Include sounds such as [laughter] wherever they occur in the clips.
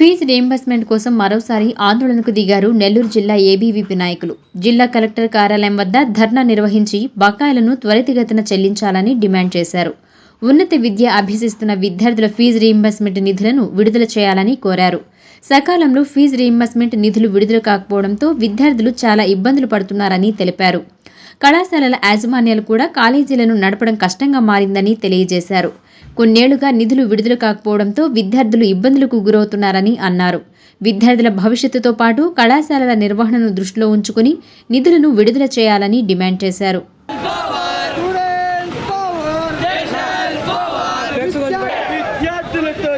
Fee reimbursement కోసం మరోసారి ఆందోళనకు దిగారు నెల్లూరు జిల్లా ఏబీవీపీ నాయకులు. జిల్లా కలెక్టర్ కార్యాలయం వద్ద ధర్నా నిర్వహించి బకాయిలను త్వరితగతిన చెల్లించాలని డిమాండ్ చేశారు. ఉన్నత విద్య అభ్యసిస్తున్న విద్యార్థుల ఫీజు రీయింబర్స్మెంట్ నిధులను విడుదల చేయాలని కోరారు. సకాలంలో ఫీజు రీయింబర్స్మెంట్ నిధులు విడుదల కాకపోవడంతో విద్యార్థులు చాలా ఇబ్బందులు పడుతున్నారని తెలిపారు. కళాశాలల యాజమాన్యాలు కూడా కాలేజీలను నడపడం కష్టంగా మారిందని తెలియజేశారు. కొన్నేళ్ళుగా నిధులు విడుదల కాకపోవడంతో విద్యార్థులు ఇబ్బందులకు గురవుతున్నారని అన్నారు. విద్యార్థుల భవిష్యత్తుతో పాటు కళాశాలల నిర్వహణను దృష్టిలో ఉంచుకుని నిధులను విడుదల చేయాలని డిమాండ్ చేశారు. విద్యార్థులతో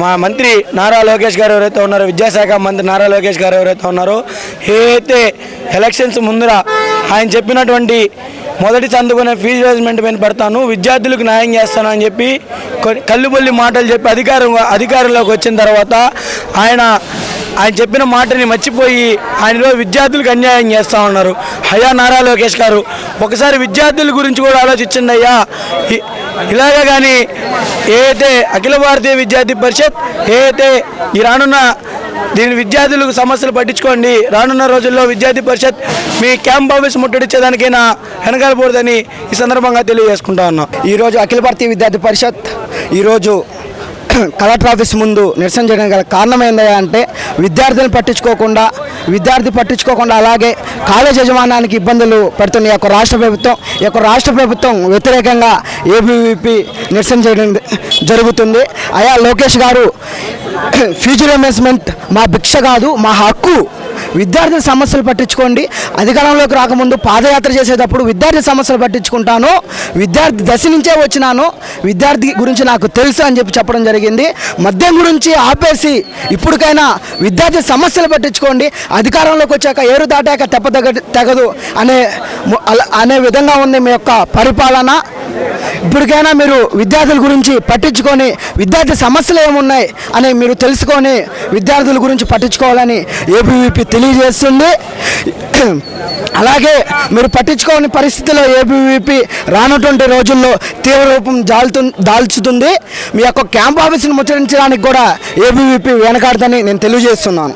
మా మంత్రి నారా లోకేష్ గారు ఎవరైతే ఉన్నారో విద్యాశాఖ మంత్రి నారా లోకేష్ గారు ఎవరైతే ఉన్నారో ఏదైతే ఎలక్షన్స్ ముందర ఆయన చెప్పినటువంటి మొదటి చందుకునే ఫీజు రేజ్మెంట్ పైన పెడతాను విద్యార్థులకు న్యాయం చేస్తాను అని చెప్పి కొన్ని మాటలు చెప్పి అధికారం అధికారంలోకి వచ్చిన తర్వాత ఆయన ఆయన చెప్పిన మాటని మర్చిపోయి ఆయనలో విద్యార్థులకు అన్యాయం చేస్తూ ఉన్నారు. అయ్యా నారా లోకేష్ గారు ఒకసారి విద్యార్థుల గురించి కూడా ఆలోచించండి అయ్యా. ఇలాగే కానీ ఏదైతే అఖిల భారతీయ విద్యార్థి పరిషత్ ఏదైతే ఈ రానున్న దీని విద్యార్థులకు సమస్యలు పట్టించుకోండి రానున్న రోజుల్లో విద్యార్థి పరిషత్ మీ క్యాంప్ ఆఫీస్ ముట్టడిచ్చేదానికైనా వెనకాలకూడదని ఈ సందర్భంగా తెలియజేసుకుంటా ఉన్నాం. ఈరోజు అఖిల భారతీయ విద్యార్థి పరిషత్ ఈరోజు కలెక్టర్ ఆఫీస్ ముందు నిరసన చేయడానికి గల కారణం ఏందయ్యా అంటే విద్యార్థులను పట్టించుకోకుండా విద్యార్థి పట్టించుకోకుండా అలాగే కాలేజ్ యజమానానికి ఇబ్బందులు పడుతున్న ఈ యొక్క రాష్ట్ర ప్రభుత్వం ఈ యొక్క రాష్ట్ర ప్రభుత్వం వ్యతిరేకంగా ఏబీవీపీ నిరసన చేయడం జరుగుతుంది. అయా లోకేష్ గారు [clears throat] ఫీజు రిమెంబర్స్మెంట్ మా భిక్ష కాదు మా హక్కు విద్యార్థుల సమస్యలు పట్టించుకోండి. అధికారంలోకి రాకముందు పాదయాత్ర చేసేటప్పుడు విద్యార్థి సమస్యలు పట్టించుకుంటాను. విద్యార్థి దశ నుంచే వచ్చినాను. విద్యార్థి గురించి నాకు తెలుసు అని చెప్పి చెప్పడం జరిగింది. మద్యం గురించి ఆపేసి ఇప్పటికైనా విద్యార్థి సమస్యలు పట్టించుకోండి. అధికారంలోకి వచ్చాక ఏరు దాటాక తెప్ప తెగదు అనే అనే విధంగా ఉంది మీ యొక్క పరిపాలన. ఇప్పటికైనా మీరు విద్యార్థుల గురించి పట్టించుకొని విద్యార్థి సమస్యలు ఏమున్నాయి అని మీరు తెలుసుకొని విద్యార్థుల గురించి పట్టించుకోవాలని ఏబీవీపీ తెలియజేస్తుంది. అలాగే మీరు పట్టించుకోని పరిస్థితిలో ఏబీవీపీ రానటువంటి రోజుల్లో తీవ్ర రూపం జాలుతు దాల్చుతుంది. మీ యొక్క క్యాంప్ ఆఫీస్ని ముచ్చరించడానికి కూడా ఏబీవీపీ వెనకాడదని నేను తెలియజేస్తున్నాను.